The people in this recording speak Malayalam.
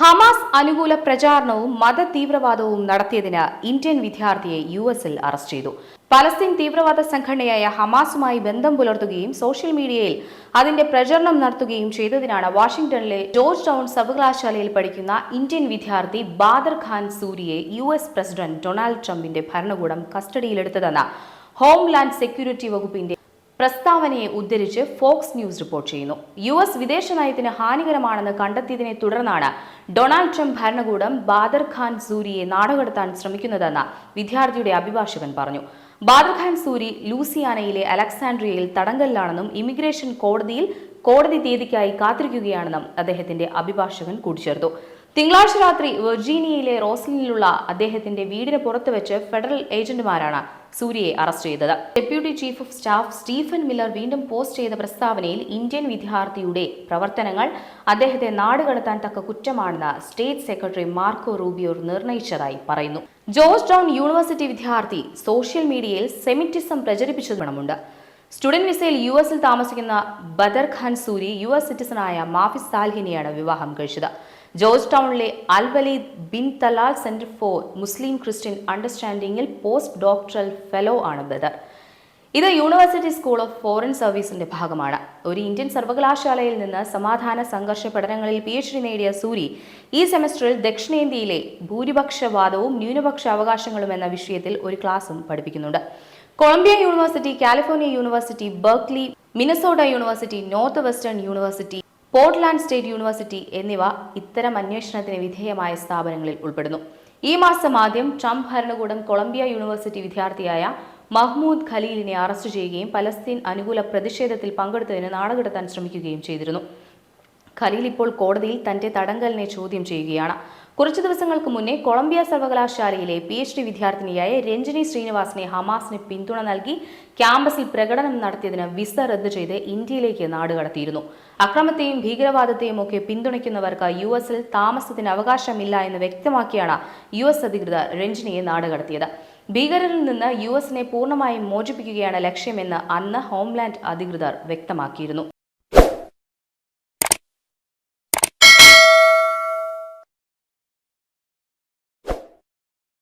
ഹമാസ് അനുകൂല പ്രചാരണവും മത തീവ്രവാദവും നടത്തിയതിന് ഇന്ത്യൻ വിദ്യാർത്ഥിയെ യു എസിൽ അറസ്റ്റ് ചെയ്തു. പലസ്തീൻ തീവ്രവാദ സംഘടനയായ ഹമാസുമായി ബന്ധം പുലർത്തുകയും സോഷ്യൽ മീഡിയയിൽ അതിന്റെ പ്രചരണം നടത്തുകയും ചെയ്തതിനാണ് വാഷിംഗ്ടണിലെ ജോർജ് ടൗൺ സർവകലാശാലയിൽ പഠിക്കുന്ന ഇന്ത്യൻ വിദ്യാർത്ഥി ബാദർ ഖാൻ സൂരിയെ യു എസ് പ്രസിഡന്റ് ഡൊണാൾഡ് ട്രംപിന്റെ ഭരണകൂടം കസ്റ്റഡിയിലെടുത്തതെന്ന് ഹോംലാൻഡ് സെക്യൂരിറ്റി വകുപ്പിന്റെ പ്രസ്താവനയെ ഉദ്ധരിച്ച് ഫോക്സ് ന്യൂസ് റിപ്പോർട്ട് ചെയ്യുന്നു. യു എസ് വിദേശ നയത്തിന് ഹാനികരമാണെന്ന് കണ്ടെത്തിയതിനെ തുടർന്നാണ് ഡൊണാൾഡ് ട്രംപ് ഭരണകൂടം ബാദർ ഖാൻ സൂരിയെ നാടുകടത്താൻ ശ്രമിക്കുന്നതെന്ന് വിദ്യാർത്ഥിയുടെ അഭിഭാഷകൻ പറഞ്ഞു. ബാദർ ഖാൻ സൂരി ലൂസിയാനയിലെ അലക്സാൻഡ്രിയയിൽ തടങ്കലിലാണെന്നും ഇമിഗ്രേഷൻ കോടതിയിൽ കോടതി തീയതിക്കായി കാത്തിരിക്കുകയാണെന്നും അദ്ദേഹത്തിന്റെ അഭിഭാഷകൻ കൂട്ടിച്ചേർത്തു. തിങ്കളാഴ്ച രാത്രി വെർജീനിയയിലെ റോസ്ലിനിലുള്ള അദ്ദേഹത്തിന്റെ വീടിന് പുറത്ത് വെച്ച് ഫെഡറൽ ഏജന്റുമാരാണ് സൂര്യയെ അറസ്റ്റ് ചെയ്തത്. Deputy chief of staff Stephen Miller വീണ്ടും പോസ്റ്റ് ചെയ്ത പ്രസ്താവനയിൽ ഇന്ത്യൻ വിദ്യാർത്ഥിയുടെ പ്രവർത്തനങ്ങൾ അദ്ദേഹത്തെ നാടുകടത്താൻ തക്ക കുറ്റമാണെന്ന് സ്റ്റേറ്റ് സെക്രട്ടറി മാർക്കോ റൂബിയോ നിർണയിച്ചതായി പറയുന്നു. ജോർജ് ടൗൺ യൂണിവേഴ്സിറ്റി വിദ്യാർത്ഥി സോഷ്യൽ മീഡിയയിൽ സെമിറ്റിസം പ്രചരിപ്പിച്ചതുമുണ്ട് സ്റ്റുഡന്റ് വിസയിൽ യു എസിൽ താമസിക്കുന്ന ബദർ ഖാൻ സൂരി യു എസ് സിറ്റിസണായ മാഫിസ് സാൽഹിനെയാണ് വിവാഹം കഴിച്ചത്. ജോർജ് ടൗണിലെ Alwaleed bin Talal centre for Muslim Christian അണ്ടർസ്റ്റാൻഡിംഗിൽ post doctoral fellow ആണ് ബദർ. ഇത് യൂണിവേഴ്സിറ്റി സ്കൂൾ ഓഫ് ഫോറിൻ സർവീസിന്റെ ഭാഗമാണ്. ഒരു ഇന്ത്യൻ സർവകലാശാലയിൽ നിന്ന് സമാധാന സംഘർഷ പഠനങ്ങളിൽ പി എച്ച് ഡി നേടിയ സൂരി ഈ സെമസ്റ്ററിൽ ദക്ഷിണേന്ത്യയിലെ ഭൂരിപക്ഷവാദവും ന്യൂനപക്ഷ അവകാശങ്ങളും എന്ന വിഷയത്തിൽ ഒരു ക്ലാസും പഠിപ്പിക്കുന്നുണ്ട്. Columbia University California University Berkeley Minnesota University Northwestern University Portland State University എന്നിവ ഇത്തരം അന്വേഷണത്തിന് വിധേയമായ സ്ഥാപനങ്ങളിൽ ഉൾപ്പെടുന്നു. ഈ മാസം ആദ്യം ട്രംപ് ഭരണകൂടം കൊളംബിയ യൂണിവേഴ്സിറ്റി വിദ്യാർത്ഥിയായ മഹ്മൂദ് ഖലീലിനെ അറസ്റ്റ് ചെയ്യുകയും പലസ്തീൻ അനുകൂല പ്രതിഷേധത്തിൽ പങ്കെടുത്തതിന് നാടുകടത്താൻ ശ്രമിക്കുകയും ചെയ്തിരുന്നു. ഖലീൽ ഇപ്പോൾ കോടതിയിൽ തന്റെ തടങ്കലിനെ ചോദ്യം ചെയ്യുകയാണ്. കുറച്ചു ദിവസങ്ങൾക്ക് മുന്നേ കൊളംബിയ സർവകലാശാലയിലെ പി എച്ച് ഡി വിദ്യാർത്ഥിനിയായ രഞ്ജിനി ശ്രീനിവാസിനെ ഹമാസിന് പിന്തുണ നൽകി ക്യാമ്പസിൽ പ്രകടനം നടത്തിയതിന് വിസ റദ്ദ് ചെയ്ത് ഇന്ത്യയിലേക്ക് നാടുകടത്തിയിരുന്നു അക്രമത്തെയും ഭീകരവാദത്തെയും ഒക്കെ പിന്തുണയ്ക്കുന്നവർക്ക് യു എസിൽ താമസത്തിന് അവകാശമില്ല എന്ന് വ്യക്തമാക്കിയാണ് യു എസ് അധികൃതർ രഞ്ജിനിയെ നാടുകടത്തിയത് ഭീകരരിൽ നിന്ന് യു എസിനെ പൂർണമായും മോചിപ്പിക്കുകയാണ് ലക്ഷ്യമെന്ന് അന്ന് ഹോംലാൻഡ് അധികൃതർ വ്യക്തമാക്കിയിരുന്നു.